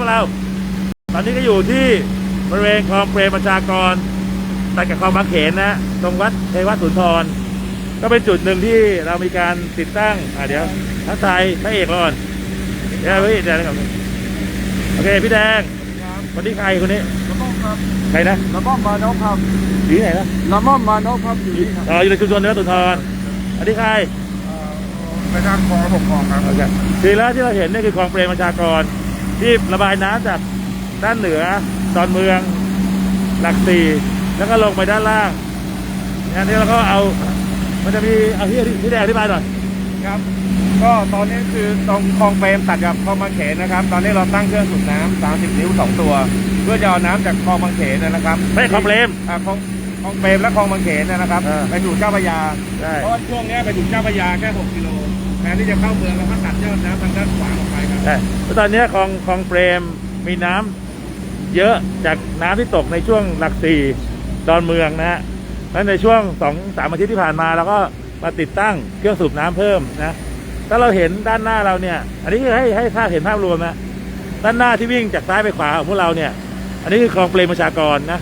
วัสดีครับพวกเรา ตอนนี้ก็อยู่ที่บริเวณคลองเปรมประชากรตัดกับคลองบางเขนนะตรงวัดเทวสุนทร ก็เป็นจุดหนึ่งที่เรามีการติดตั้งอ่าเดี๋ยวทักทายพระเอกเราก่อนเดี๋ยวพี่แดงก่อนโอเคพี่แดงคนนี้ใครคนนี้ละม่อมครับใครนะละม่อมมานพครับอยู่ที่ไหนนะละม่อมมานพครับอยู่ที่ครับอ๋ออยู่ในชุมชนเนื้อสุนทรอันนี้ใครไปทางคลองหกคลองครับโอเคทีแล้วที่เราเห็นนี่คือคลองเปรมประชากร ที่ระบายน้ำจากด้านเหนือตอนเมืองหลักสี่แล้วก็ลงไปด้านล่างงานนี้เราก็เอา มันจะมีเอาที่ที่แดงอธิบายหน่อยครับ ก็ตอนนี้คือตรงคลองเปรมตัดกับคลองบางเขนนะครับ ตอนนี้เราตั้งเครื่องสูบน้ำ30 นิ้ว 2 ตัว เพื่อจะเอาน้ำจากคลองบางเขนนะครับไม่ใช่คลองเปรมอ่าคลองคลองเปรมและคลองบางเขนนะครับเออไปสู่เจ้าพระยาใช่เพราะว่าช่วงเนี้ยไปถึงเจ้าพระยาแค่ 6 กิโลแทนที่จะเข้าเมืองแล้วก็ตัดยอดน้ำทางด้านขวาออกไปครับ ใช่แล้วตอนนี้คลองคลองเปรมมีน้ำเยอะจากน้ำที่ตกในช่วงหลักสี่ดอนเมืองนะฮะแล้วในช่วงสองสามอาทิตย์ที่ผ่านมาเราก็มาติดตั้งเครื่องสูบน้ำเพิ่มนะถ้าเราเห็นด้านหน้าเราเนี่ย อันนี้คือให้ให้ภาพเห็นภาพรวมนะด้านหน้าที่วิ่งจากซ้ายไปขวาของพวกเราเนี่ย อันนี้คือคลองเปรมประชากรนะ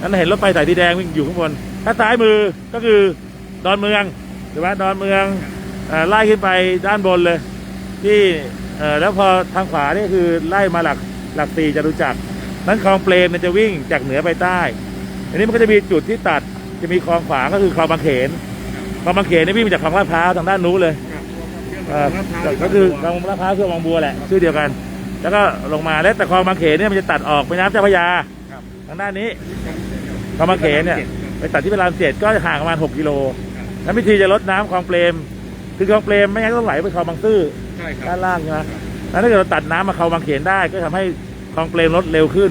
นั้นเห็นรถไฟสายสีแดงวิ่งอยู่ข้างบน ถ้าซ้ายมือก็คือดอนเมืองหรือว่าดอนเมือง ไล่ขึ้นไปด้านบนเลย ที่แล้วพอทางขวานี่คือไล่มาหลักหลักสี่จตุจักนั้นคลองเปรมเนี่ยจะวิ่งจากเหนือไปใต้ อันนี้มันก็จะมีจุดที่ตัดจะมีคลองขวางก็คือคลองบางเขนคลองบางเขนนี่วิ่งมาจากคลองลาดพร้าวทางด้านนู้นเลยก็คือคลองลาดพร้าวคือคลองบัวแหละชื่อเดียวกัน แล้วก็ลงมาแล้วแต่คลองบางเขนเนี่ยมันจะตัดออกไปน้ำเจ้าพระยาทางด้านนี้คลองบางเขนเนี่ยไปตัดที่พระรามเจ็ดก็ห่างประมาณ6กิโลแล้ววิธีจะลดน้ำคลองเปรม คือคลองเปรมไม่งั้นต้องไหลไปคลองบางซื่อใช่ครับด้านล่างใช่ไหมแล้วถ้าเกิดเราตัดน้ำมาเขาบางเขนได้ ก็ทำให้คลองเปรมลดเร็วขึ้น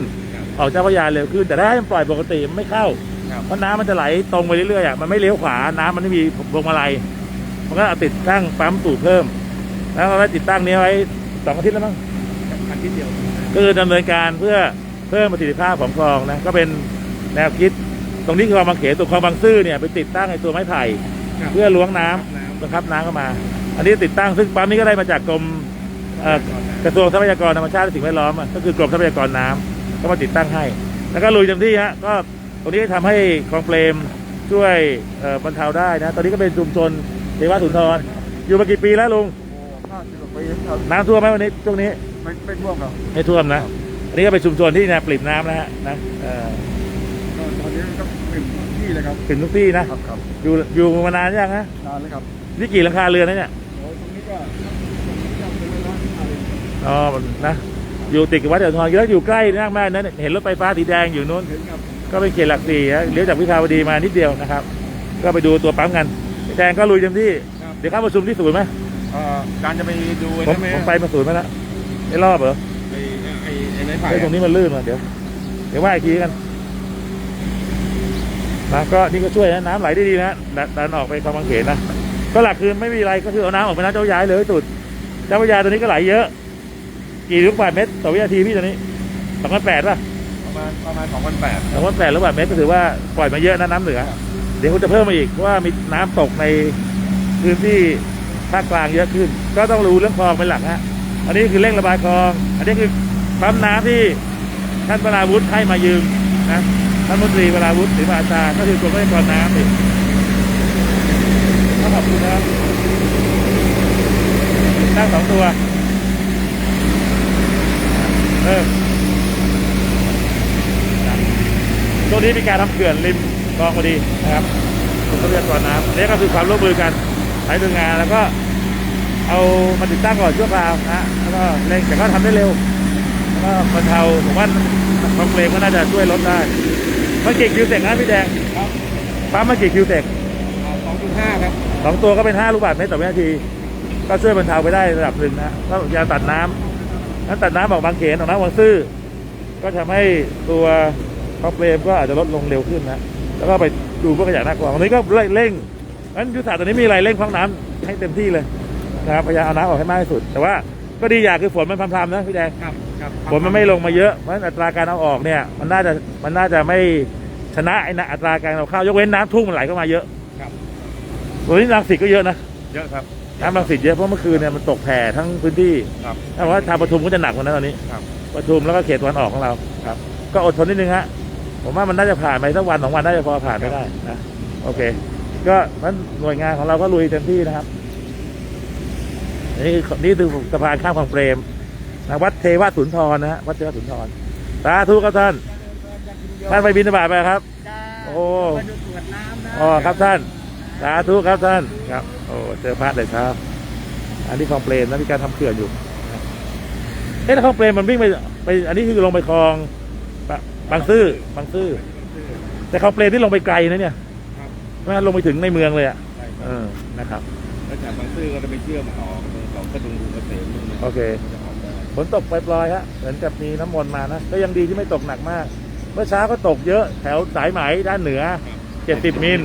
ออกเจ้าพระยาเร็วขึ้น แต่ถ้าให้มันปล่อยปกติมันไม่เข้า ครับเพราะน้ำมันจะไหลตรงไปเรื่อยๆอะมันไม่เลี้ยวขวา น้ำมันไม่มีพวงมาลัย มันก็เอาติดตั้งปั๊มสูบเพิ่ม แล้วเราได้ติดตั้งนี้ไว้สองอาทิตย์แล้วมั้ง อาทิตย์เดียวก็คือดำเนินการเพื่อเพิ่มประสิทธิภาพของคลองนะก็เป็นแนวคิด ตรงนี้คือคลองบางเขนตัวคลองบางซื่อเนี่ยไปติดตั้งไอ้ตัวไม้ไผ่ครับ เพื่อล้วงน้ำน้ำบังคับน้ำเข้ามา อันนี้ติดตั้งซึ่งปั๊มนี้ก็ได้มาจากกรมเอ่อกระทรวงทรัพยากรธรรมชาติและสิ่งแวดล้อมอะก็คือกรมทรัพยากรน้ำก็มาติดตั้งให้ แล้วก็ลุยเต็มที่ฮะก็ตรงนี้ทำให้คลองเปรมช่วยเอ่อบรรเทาได้นะตอนนี้ก็เป็นชุมชนเทวสุนทรอยู่มากี่ปีแล้วลุงห้าสิบกว่าปีครับน้ำท่วมไหมวันนี้ช่วงนี้ไม่ไม่ท่วมครับไม่ท่วมนะอันนี้ก็เป็นชุมชนที่แนวปริ่มน้ำนะฮะนะเอ่อ ก็ตอนนี้ก็ เป็นที่เลยครับถึงทุกที่นะ ครับครับอยู่อยู่มานานยังฮะนานเลยครับนี่กี่หลังคาเรือนนะเนี่ยโอ้ยตรงนี้ก็จำเป็นเวลาอะไรอ๋อนะอยู่ติดกับวัดเดือดทองอยู่แล้วอยู่ใกล้มากมากๆนะเห็นรถไฟฟ้าสีแดงอยู่นู้น เห็นครับก็เป็นเขตหลักสี่นะเลี้ยวจากวิภาวดีมานิดเดียวนะครับ ก็ไปดูตัวปั๊มกันแดงก็ลุยเต็มที่ครับเดี๋ยวเข้าประชุมที่ศูนย์ไหมเอ่อการจะไปดูผมได้ไหมผมไปมาศูนย์มาแล้วไม่รอบเหรอไอ้ไอ้ไอ้ไม้ไผ่ไอ้ตรงนี้มันลื่นมาเดี๋ยว เดี๋ยวว่าอีกทีกัน นะก็นี่ก็ช่วยนะน้ำไหลได้ดีนะดันดันออกไปคลองบางเขนนะก็หลักคือไม่มีอะไรก็คือเอาน้ำออกไปน้ำเจ้าพระยาให้เลยสุดเจ้าพระยาตัวนี้ก็ไหลเยอะ กี่ลูกบาศก์เมตรต่อวินาทีพี่ตัวนี้สองพันแปดป่ะประมาณประมาณสองพันแปดสองพันแปดลูกบาศก์เมตรก็ถือว่าปล่อยมาเยอะนะน้ำเหนือ เดี๋ยวคุณจะเพิ่มมาอีกเพราะว่ามีน้ำตกในพื้นที่ภาคกลางเยอะขึ้น ก็ต้องรู้เรื่องคลองเป็นหลักฮะอันนี้คือเร่งระบายคลอง อันนี้คือปั๊มน้ำที่ท่านวราวุฒิให้มายืมนะ ท่านมนตรีเวราวุฒิศรีมาชาก็คือกรมทรัพยากรน้ำนี่ก็ขอบคุณนะครับตั้งสองตัวเริ่มช่วงนี้มีการทำเขื่อนริมคลองพอดีนะครับกรมทรัพยากรน้ำนนี้ก็คือความร่วมมือกันหลายหน่วยงานแล้วก็เอามาติดตั้งก่อนชั่วคราวนะแล้วก็เร่งแต่ก็ทำได้เร็วแล้วก็บรรเทาผมว่าคอมเพลงก็น่าจะช่วยลดได้ มันกี่คิวเสกนะพี่แดงครับปั๊มมันกี่คิวเสกสองจุดห้าครับสองตัวก็เป็นห้าลูกบาศก์เมตรต่อวินาที ก็ช่วยบรรเทาไปได้ระดับหนึ่งนะก็ยาตัดน้ำนั้นตัดน้ำออกบางเขนออกน้ำบางซื่อก็ทำให้ตัวคอมเพลมก็อาจจะลดลงเร็วขึ้นนะแล้วก็ไปดูพวกขยะหน้ากวางวันนี้ก็เร่งนั้นยุทธศาสตร์ตอนนี้มีอะไรเร่งพักน้ำให้เต็มที่เลยนะครับพยายามเอาน้ำออกให้มากที่สุด แต่ว่า ก็ดีอย่างคือฝนมันพรำๆนะพี่แดงครับครับฝนมันไม่ลงมาเยอะเพราะฉะนั้นอัตราการเอาออกเนี่ย มันน่าจะมันน่าจะไม่ชนะไอ้นะอัตราการเอาเข้ายกเว้นน้ำทุ่งมันไหลเข้ามาเยอะครับวันนี้รังสิตก็เยอะนะเยอะครับน้ำรังสิตเยอะเพราะเมื่อคืนเนี่ยมันตกแผ่ทั้งพื้นที่ครับถ้าว่าชาวปทุมก็จะหนักกว่านั้นตอนนี้ครับปทุมแล้วก็เขตตะวันออกของเราครับ ก็อดทนนิดนึงฮะผมว่ามันน่าจะผ่านไปสักวันสองวันน่าจะพอผ่านไปได้นะโอเค ก็นั้นหน่วยงานของเราก็ลุยเต็มที่นะครับ นี่คือนี่คือสะพานข้ามคลองเปรมนะวัดเทวสุนทรนะฮะวัดเทวสุนทรสาธุครับท่านท่านไปบินบาตไปครับ โอ้มาดูตรวจน้ำนะอ๋อครับท่าน สาธุครับท่านครับ โอ้เจอพระเลยครับ อันนี้คลองเปรมนะมีการทำเขื่อนอยู่เอ๊ะแล้วคลองเปรมมันวิ่งไปไป อันนี้คือลงไปคลองบะบางซื่อบางซื่อแต่คลองเปรมที่ลงไปไกลนะเนี่ยครับไม่ลงไปถึงในเมืองเลยอะใช่คเอรับอนะครับแล้วจากบางซื่อก็จะไปเชื่อมต่อ ตรงเขากระดุมกรุงเกษมนู่นนะโอเคจะออกได้ฝนตกปล่อยๆฮะเหมือนกับมีน้ำมนต์มานะก็ยังดีที่ไม่ตกหนักมาก เมื่อเช้าก็ตกเยอะแถวสายไหมด้านเหนือ 70 มิล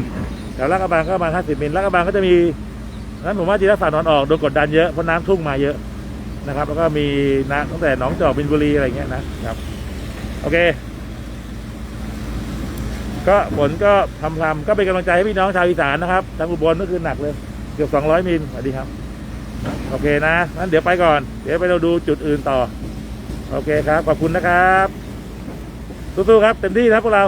แถวลาดกระบังก็ประมาณ50 มิลลาดกระบังก็จะมีนั้นผมว่าจีรศักดิ์นอนออกโดนกดดันเยอะเพราะน้ำทุ่งมาเยอะนะครับ แล้วก็มีน้ำตั้งแต่หนองจอกบินบุรีอะไรเงี้ยนะครับ โอเค ก็ฝนก็ทำทำก็เป็นกำลังใจให้พี่น้องชาวอีสานนะครับทางอุบลเมื่อคืนหนักเลย เกือบ200มิลสวัสดีครับ โอเคนะงั้นเดี๋ยวไปก่อน เดี๋ยวไปเราดูจุดอื่นต่อ โอเคครับ ขอบคุณนะครับ สู้ๆครับ เต็มที่นะพวกเรา